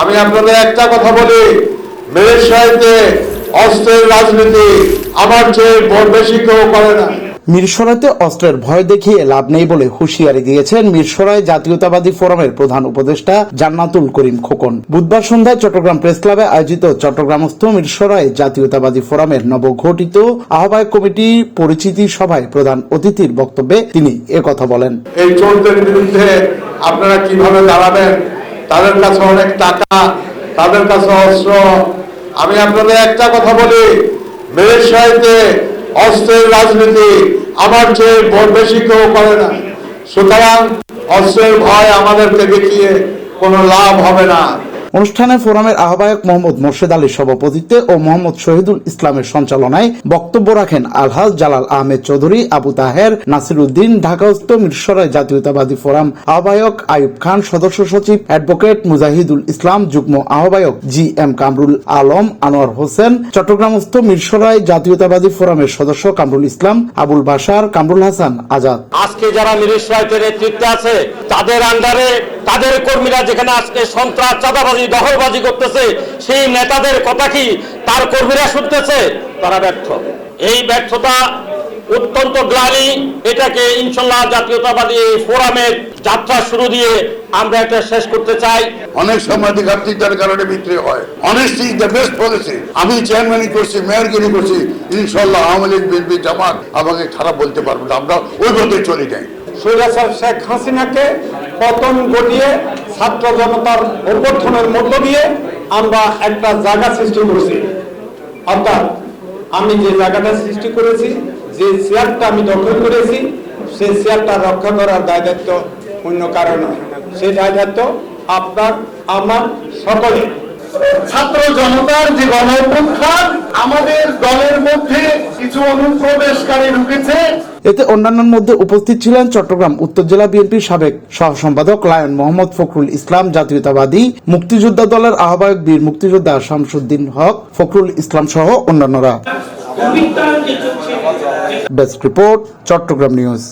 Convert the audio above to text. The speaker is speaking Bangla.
আমি আপনাদের একটা কথা বলি। মিলিশিয়াতে অস্ত্রের রাজনীতি আমার চেয়ে বড় বেশি কেউ করে না। মিরসরাইতে অস্ত্রের ভয় দেখিয়ে লাভ নেই বলে হুঁশিয়ারি দিয়েছেন মিরসরাই জাতীয়তাবাদী ফোরামের প্রধান উপদেষ্টা জান্নাতুল করিম খোকন। বুধবার সন্ধ্যায় চট্টগ্রাম প্রেস ক্লাবে আয়োজিত চট্টগ্রামস্থ মিরসরাই জাতীয়তাবাদী ফোরামের নবগঠিত আহ্বায়ক কমিটি পরিচিতি সভায় প্রধান অতিথির বক্তব্যে তিনি একথা বলেন। এই চোরদের বিরুদ্ধে আপনারা কীভাবে দাঁড়াবেন? তাদের কাছে অনেক টাকা, তাদের কাছে অস্ত্র। আমি আপনাদের একটা কথা বলি, মিলিশিয়াতে অস্ত্রের রাজনীতি আমার চেয়ে বেশি কেউ করে না। সুতরাং অস্ত্রের ভয় আমাদেরকে দেখিয়ে কোনো লাভ হবে না। অনুষ্ঠানে ফোরামের আহ্বায়ক মোহাম্মদ মোর্শেদ আলীর সভাপতিত্বে ও মোহাম্মদ শহীদুল ইসলামের সঞ্চালনায় বক্তব্য রাখেন আলহাজ জালাল আহমেদ চৌধুরী, আবু তাহের নাসির উদ্দিন ঢাকাস্থ মিরসরাই জাতীয়তাবাদী ফোরাম আহ্বায়ক আইয়ুব খান, সদস্য সচিব অ্যাডভোকেট মুজাহিদুল ইসলাম, যুগ্ম আহ্বায়ক জি এম কামরুল আলম, আনোয়ার হোসেন, চট্টগ্রামস্থ মিরসরাই জাতীয়তাবাদী ফোরামের সদস্য কামরুল ইসলাম, আবুল বাসার কামরুল হাসান, আজাদ। আজকে যারা মিলিশিয়াতে নেতৃত্বে আছে, তাদের আন্ডারে তাদের কর্মীরা যেখানে আজকে সন্ত্রাস চাঁদাবাজি দখলবাজি করতেছে সেই নেতাদের কথা কি তার কর্মীরা শুনতেছে? তারা ব্যর্থ। এই ব্যর্থতা অত্যন্ত গ্লানি। এটাকে ইনশাল্লাহ জাতীয়তাবাদী ফোরামের যাত্রা শুরু দিয়ে আমরা এটা শেষ করতে চাই। অনেক সময় ঘাটতির কারণে বিক্রি হয়। Honesty is the best policy আমি চেয়ারম্যানই করছি মেয়রগিরি করছি ইনশাল্লাহ আওয়ামী লীগ বিএনপি জামাত আমাকে খারাপ বলতে পারব না। আমরা ওই পথে চলে যাই স্বৈরাচার শেখ হাসিনাকে পতন ঘটিয়ে ছাত্র জনতার অভ্যর্থনের মধ্য দিয়ে আমরা একটা জায়গা সৃষ্টি করেছি অর্থাৎ আমি যে জায়গাটা সৃষ্টি করেছি, যে চেয়ারটা আমি দখল করেছি, সেই চেয়ারটা রক্ষা করার দায় দায়িত্ব অন্য কারণ। সেই দায় দায়িত্ব আপনার, আমার সকলে ছাত্র জনতার যে গণ আমাদের দলের মধ্যে কিছু অনুপ্রবেশকারী ঢুকেছে। এতে অন্যান্যের মধ্যে উপস্থিত ছিলেন চট্টগ্রাম উত্তর জেলা বিএনপির সাবেক সহ সম্পাদক লায়ন মোহাম্মদ ফখরুল ইসলাম জাতীয়তাবাদী মুক্তিযোদ্ধা দলের আহ্বায়ক বীর মুক্তিযোদ্ধা শামসুদ্দিন হক ফখরুল ইসলাম সহ অন্যান্যরা। Desk report Chattogram news.